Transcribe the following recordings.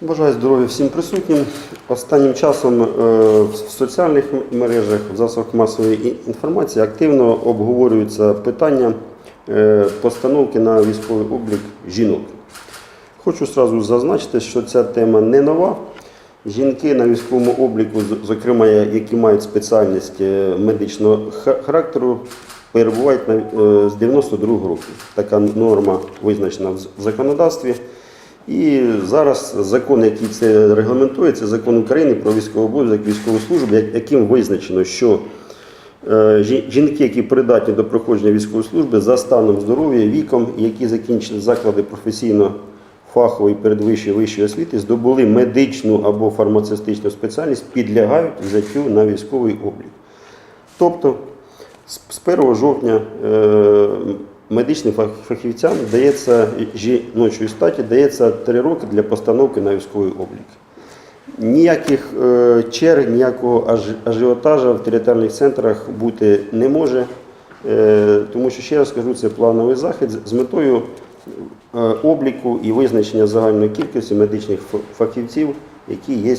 Бажаю здоров'я всім присутнім. Останнім часом е, в соціальних мережах, в засобах масової інформації активно обговорюються питання е, постановки на військовий облік жінок. Хочу одразу зазначити, що ця тема не нова. Жінки на військовому обліку, зокрема, які мають спеціальність е, медичного характеру, перебувають з 92 року. Така норма визначена в законодавстві. І зараз закон, який це регламентує, це закон України про військовий обов'язок військову службу, яким визначено, що е, жінки, які придатні до проходження військової служби за станом здоров'я, віком, які закінчили заклади професійно фахової передвищої вищої освіти, здобули медичну або фармацевтичну спеціальність, підлягають взяттю на військовий облік. Тобто з з 1 жовтня е, медичним фахівцям дається жіночої статі дається 3 роки для постановки на військовий облік. Ніяких е, черг, ніякого аж- ажіотажа в територіальних центрах бути не може, е, тому що ще раз кажу, це плановий захід з- метою е, обліку і визначення загальної кількості медичних фахівців, які є,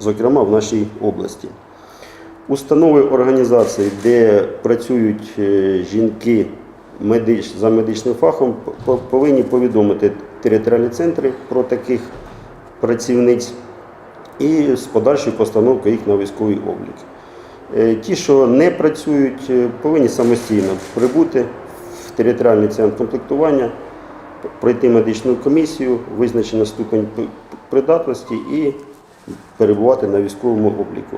зокрема, в нашій області. Установи організації, де працюють е, жінки за медичним фахом, повинні повідомити територіальні центри про таких працівниць і з подальшою постановкою їх на військовий облік. Е, Ті, що не працюють, е, повинні самостійно прибути в територіальний центр комплектування, пройти медичну комісію, визначено ступень придатності і перебувати на військовому обліку.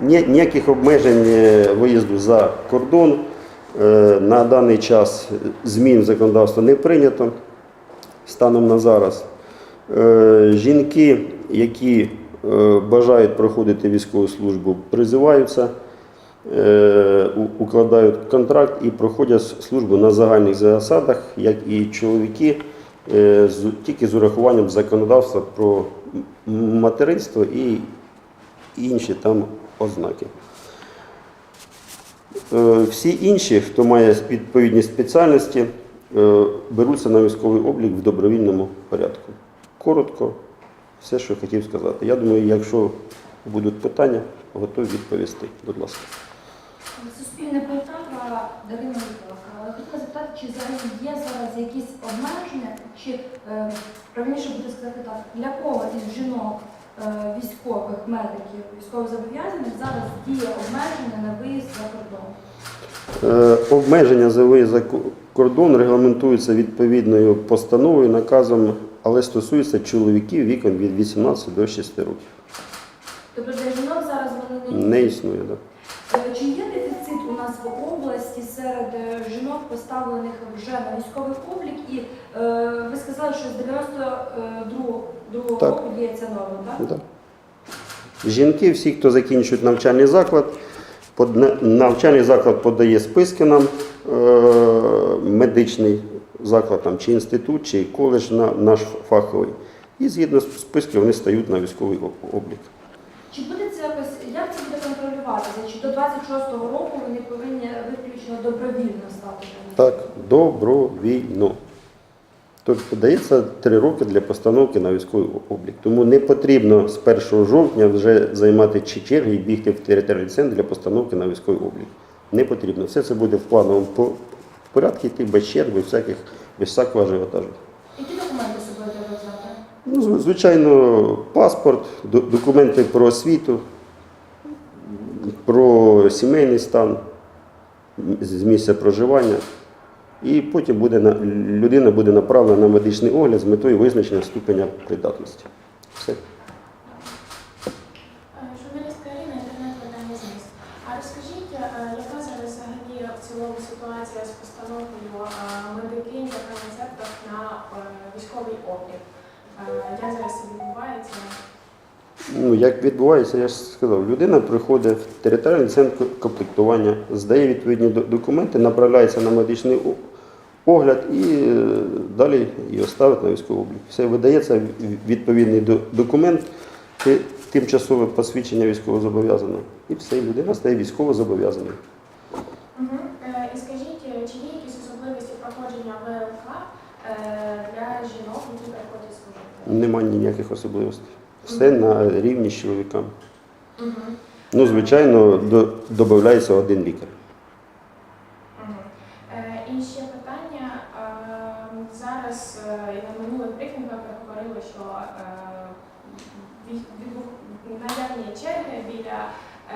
Ні- Ніяких обмежень е, виїзду за кордон е, на даний час змін в законодавство не прийнято станом на зараз. Е, Жінки, які бажають проходити військову службу, призиваються, укладають контракт і проходять службу на загальних засадах, як і чоловіки, тільки з урахуванням законодавства про материнство і інші там ознаки. Е, Всі інші, хто має відповідні спеціальності, е, беруться на військовий облік в добровільному порядку. Коротко, все, що хотів сказати. Я думаю, якщо будуть питання, готові відповісти. Будь ласка. Суспільне полтава Дарина Миколаївна. Хотіла запитати, чи взагалі є зараз якісь обмеження, чи е, правильніше буде сказати так, для кого із жінок військових медиків, військових зобов'язаних зараз діє обмеження на виїзд за кордон? Е, Обмеження за виїзд за кордон регламентуються відповідною постановою, наказом, але стосується чоловіків віком від 18 до 6 років. Тобто для жінок зараз вони не, Не існує. Да? Е, Чи є дефіцит у нас в області серед е, жінок, поставлених вже на військовий облік? І е, ви сказали, що з 92 Так. року діє ця норма, так? Да. Жінки, всі, хто закінчують навчальний заклад, навчальний заклад подає списки нам, е, медичний заклад там, чи інститут, чи коледж на, наш фаховий. І згідно з списків вони стають на військовий облік. Чи буде це якось, як це буде контролюватися? Чи до 26-го року вони повинні виключно добровільно стати? Так, добровільно. Тобто дається три роки для постановки на військовий облік. Тому не потрібно з 1 жовтня вже займати чи черги і бігти в територіальний центр для постановки на військовий облік. Не потрібно. Все це буде в плановому по- порядку йти без черг, без всяких, без всякого ажіотажу. Які документи з собою треба взяти? Ну, звичайно, паспорт, документи про освіту, про сімейний стан, з місця проживання. І потім буде на, людина буде направлена на медичний огляд з метою визначення ступеня придатності. Все. Е, Журналістка Ірина, інтернет-видання ЗМІС. А розкажіть, е, яка зараз взагалі в цілому ситуація з постановкою е, медикинь та фармацевтів на військовий облік? Як зараз відбувається? Ну, як відбувається, я ж сказав, людина приходить в територіальний центр комплектування, здає відповідні документи, направляється на медичний огляд і е, далі його ставить на військовий облік. Все видається відповідний документ, тимчасове посвідчення військовозобов'язаного. І все, людина стає військовозобов'язаною. Угу. І скажіть, е, чи є якісь особливості проходження ВЛК для жінок, які приходять служити? Немає ніяких особливостей. Все на рівні з чоловіками. Угу. Ну, звичайно, до, додається один лікар. Мгм. Е, І ще питання. Е, Зараз е, на минулих брифінгах ви говорили, що е, від- наявні черги біля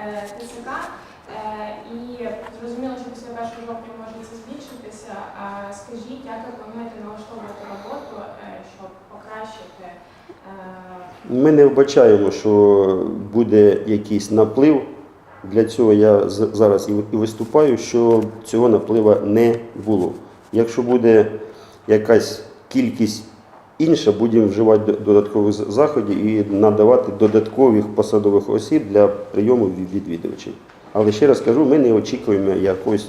е, е, і зрозуміло, що після 1 жовтня може це збільшитися. Скажіть, як ви плануєте налаштовувати роботу, е, щоб покращити? е, Ми не вбачаємо, що буде якийсь наплив. Для цього я зараз і виступаю, що цього напливу не було. Якщо буде якась кількість інша, будемо вживати додаткових заходів і надавати додаткових посадових осіб для прийому відвідувачів. Але ще раз кажу, ми не очікуємо якогось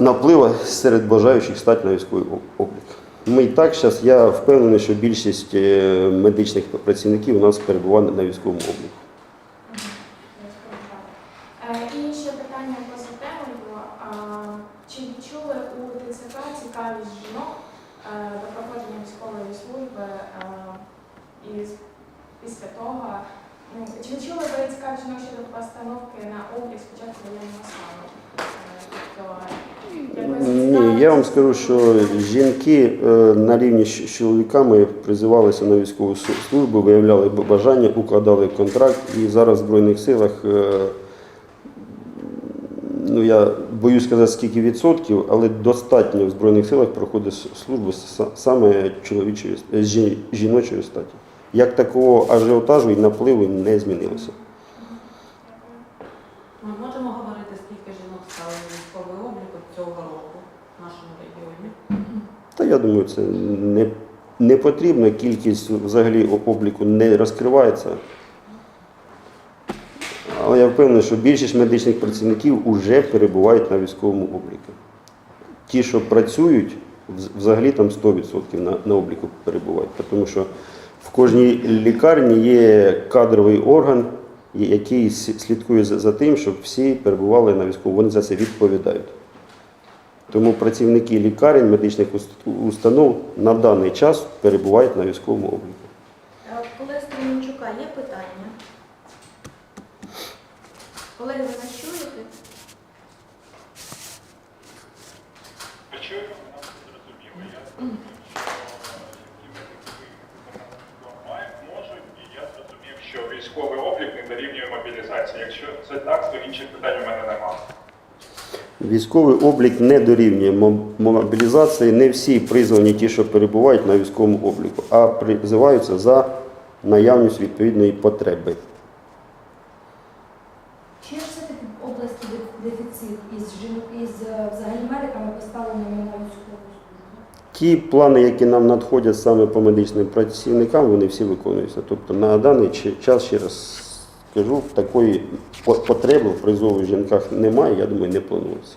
напливу серед бажаючих стати на військовий облік. Ми і так зараз, я впевнений, що більшість е, медичних працівників у нас перебуває на військовому обліку. Е, І питання темою. А, Чи відчули у ТЦК цікавість жінок е, до проходження військової служби і після того? Ну, Чи відчули ви жінок щодо постановки на облік спочатку воєнного стану? Тобто, Ні, я вам скажу, що жінки е, на рівні з чоловіками призивалися на військову службу, виявляли бажання, укладали контракт і зараз в Збройних силах. е, Ну, я боюсь сказати, скільки відсотків, але достатньо в Збройних силах проходить службу саме чоловічої жіночої статі. Як такого ажіотажу і напливу не змінилося. Ми можемо говорити, скільки жінок стало на військовий облік цього року в нашому регіоні. Та я думаю, це не, не потрібно. Кількість взагалі обліку не розкривається. Але я впевнений, що більшість медичних працівників вже перебувають на військовому обліку. Ті, що працюють, взагалі там 100% на, на обліку перебувають. Тому що в кожній лікарні є кадровий орган, який слідкує за, тим, щоб всі перебували на військовому. Вони за це відповідають. Тому працівники лікарень, медичних установ на даний час перебувають на військовому обліку. А от Колеги Стремінчука є питання? Колеги, ви нас чуєте? Чуємо, нам зрозуміло. Я зрозумів, що мають, можуть, і я зрозумів, що військовий облік не дорівнює мобілізації. Якщо це так, то інших питань у мене немає. Військовий облік не дорівнює мобілізації. Не всі призвані ті, що перебувають на військовому обліку, а призиваються за наявність відповідної потреби. Чи ж все-таки в області де- дефіцит із жінок із е, взагалі медиками поставленими на військову службу? Ті плани, які нам надходять саме по медичним працівникам, вони всі виконуються. Тобто на даний час, ще раз скажу, такої потреби в призову жінках немає, я думаю, не планується.